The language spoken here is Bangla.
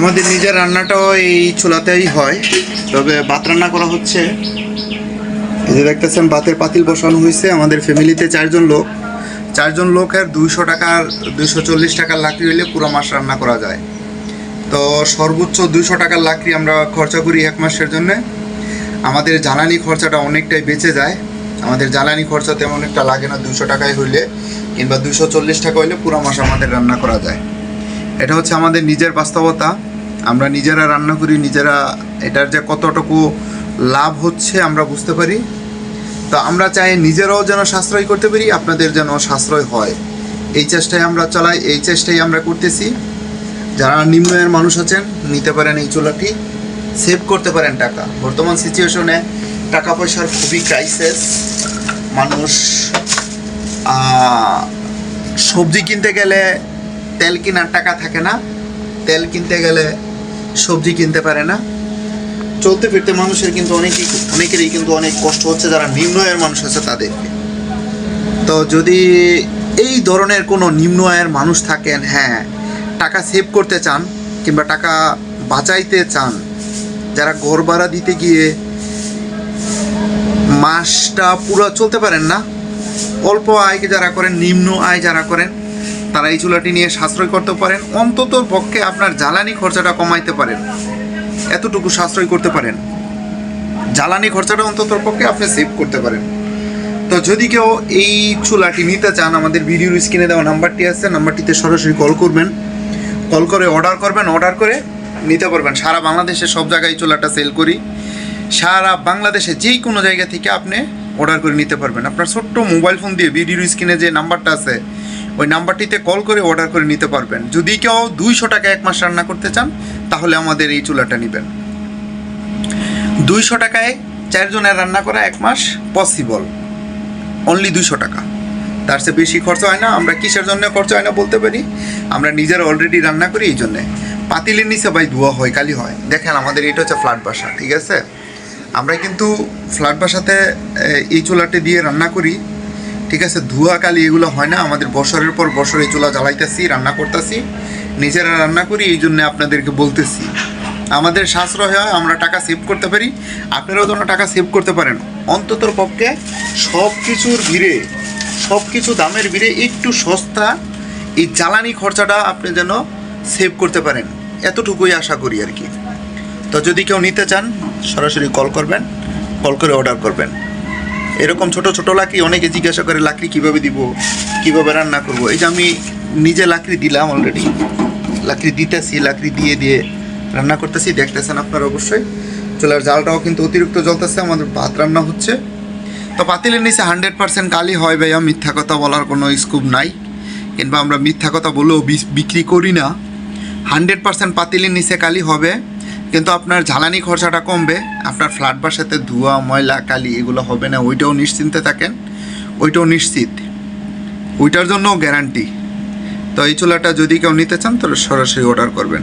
আমাদের নিজের রান্নাটাও এই চুলাতেই হয়। তবে ভাত রান্না করা হচ্ছে। এই যে দেখতেছেন, ভাতের পাতিল বসানো হয়েছে। আমাদের ফ্যামিলিতে চারজন লোক। চারজন লোকের দুইশো টাকার, দুইশো চল্লিশ টাকার লাকড়ি হইলে পুরো মাস রান্না করা যায়। তো সর্বোচ্চ দুইশো টাকার লাকড়ি আমরা খরচা করি এক মাসের জন্যে। আমাদের জ্বালানি খরচাটা অনেকটাই বেঁচে যায়। আমাদের জ্বালানি খরচা তেমন একটা লাগে না দুশো টাকায় হইলে, কিংবা দুশো চল্লিশ টাকা হইলে পুরো মাস আমাদের রান্না করা যায়। এটা হচ্ছে আমাদের নিজের বাস্তবতা। আমরা নিজেরা রান্না করি, নিজেরা এটার যে কতটুকু লাভ হচ্ছে আমরা বুঝতে পারি। তো আমরা চাই নিজেরাও যেন সাশ্রয় করতে পারি, আপনাদের যেন সাশ্রয় হয়। এই চেষ্টায় আমরা চালাই, এই চেষ্টাই আমরা করতেছি। যারা নিম্ন আয়ের মানুষ আছেন, নিতে পারেন এই চুলাটি, সেভ করতে পারেন টাকা। বর্তমান সিচুয়েশনে টাকা পয়সার খুবই ক্রাইসিস মানুষ সবজি কিনতে গেলে তেল কেনার টাকা থাকে না। তেল কিনতে গেলে সবজি কিনতে পারে না। চলতে ফিরতে মানুষের কিন্তু অনেকই অনেকেরই কিন্তু অনেক কষ্ট হচ্ছে, যারা নিম্ন আয়ের মানুষ আছে তাদেরকে। তো যদি এই ধরনের কোনো নিম্ন আয়ের মানুষ থাকেন হ্যাঁ টাকা সেভ করতে চান কিংবা টাকা বাঁচাইতে চান, যারা ঘর ভাড়া দিতে গিয়ে মাসটা পুরো চলতে পারেন না, অল্প আয় যারা করেন নিম্ন আয় যারা করেন তারা এই চুলাটি নিয়ে সাশ্রয় করতে পারেন, অন্তত পক্ষে আপনার জ্বালানি খরচাটা কমাইতে পারেন। এতটুকু সাশ্রয় করতে পারেন। জ্বালানি খরচাটা অন্তত পক্ষে আপনি সেভ করতে পারেন। তো যদি কেউ এই চুলাটি নিতে চান, আমাদের ভিডিওর স্ক্রিনে দেওয়া নাম্বারটি আছে, নাম্বারটিতে সরাসরি কল করবেন। কল করে অর্ডার করবেন, অর্ডার করে নিতে পারবেন। সারা বাংলাদেশে সব জায়গায় চুলাটা সেল করি। সারা বাংলাদেশে যেই কোনো জায়গা থেকে আপনি অর্ডার করে নিতে পারবেন। আপনার ছোট্ট মোবাইল ফোন দিয়ে ভিডিওর স্ক্রিনে যে নাম্বারটা আছে ওই নাম্বারটিতে কল করে অর্ডার করে নিতে পারবেন। যদি কেউ দুইশো টাকা এক মাস রান্না করতে চান, তাহলে আমাদের এই চুলাটা নেবেন। দুইশো টাকায় চারজনের রান্না করা এক মাস পসিবল অনলি দুইশো টাকা। তার চেয়ে বেশি খরচ হয় না, আমরা কিসের জন্য খরচ হয় না বলতে পারি। আমরা নিজেরা অলরেডি রান্না করি এই জন্যে। পাতিলের নিচে ভাই ধোয়া হয়, কালি হয়। দেখেন আমাদের এটা হচ্ছে ফ্ল্যাট বাসা, ঠিক আছে? আমরা কিন্তু ফ্ল্যাট বাসাতে এই চুলাটি দিয়ে রান্না করি। ঠিক আছে, ধোয়া কালি এগুলো হয় না, আমাদের বছরের পর বছর চুলা জ্বালাইতেছি, রান্না করতেছি, নিজেরা রান্না করি, এই জন্য আপনাদেরকে বলতেছি। আমাদের সাশ্রয় হয়, আমরা টাকা সেভ করতে পারি, আপনারাও যেন টাকা সেভ করতে পারেন। অন্ততর পক্ষে সব কিছুর ভিড়ে সব কিছু দামের ভিড়ে একটু সস্তা এই জ্বালানি খরচাটা আপনি যেন সেভ করতে পারেন। এতটুকুই আশা করি আর কি। তো যদি কেউ নিতে চান, সরাসরি কল করবেন কল করে অর্ডার করবেন। এরকম ছোট ছোট লাকড়ি, অনেকে জিজ্ঞাসা করে লাকড়ি কীভাবে দিব, কীভাবে রান্না করব। এই যে আমি নিজে লাকড়ি দিলাম অলরেডি লাকড়ি দিতেছি, লাকড়ি দিয়ে দিয়ে রান্না করতেছি, দেখতেছেন আপনারা অবশ্যই। চুলার জালটাও কিন্তু অতিরিক্ত জ্বলতেছে, আমাদের ভাত রান্না হচ্ছে। তো পাতিলের নিচে হান্ড্রেড পার্সেন্ট কালি হয় ভাইয়া, মিথ্যা কথা বলার কোনো স্কোপ নাই। কিংবা আমরা মিথ্যা কথা বলেও বিক্রি করি না। হান্ড্রেড পার্সেন্ট পাতিলের নিচে কালি হবে। কিন্তু আপনার জ্বালানি খরচাটা কমবে, আপনার ফ্ল্যাট বাসাতে ধোয়া, ময়লা, কালি এগুলো হবে না, ওইটাও নিশ্চিন্তে থাকেন, ওইটাও নিশ্চিত। ওইটার জন্য গ্যারান্টি তো এই চুলাটা যদি কেউ নিতে চান, তাহলে সরাসরি অর্ডার করবেন।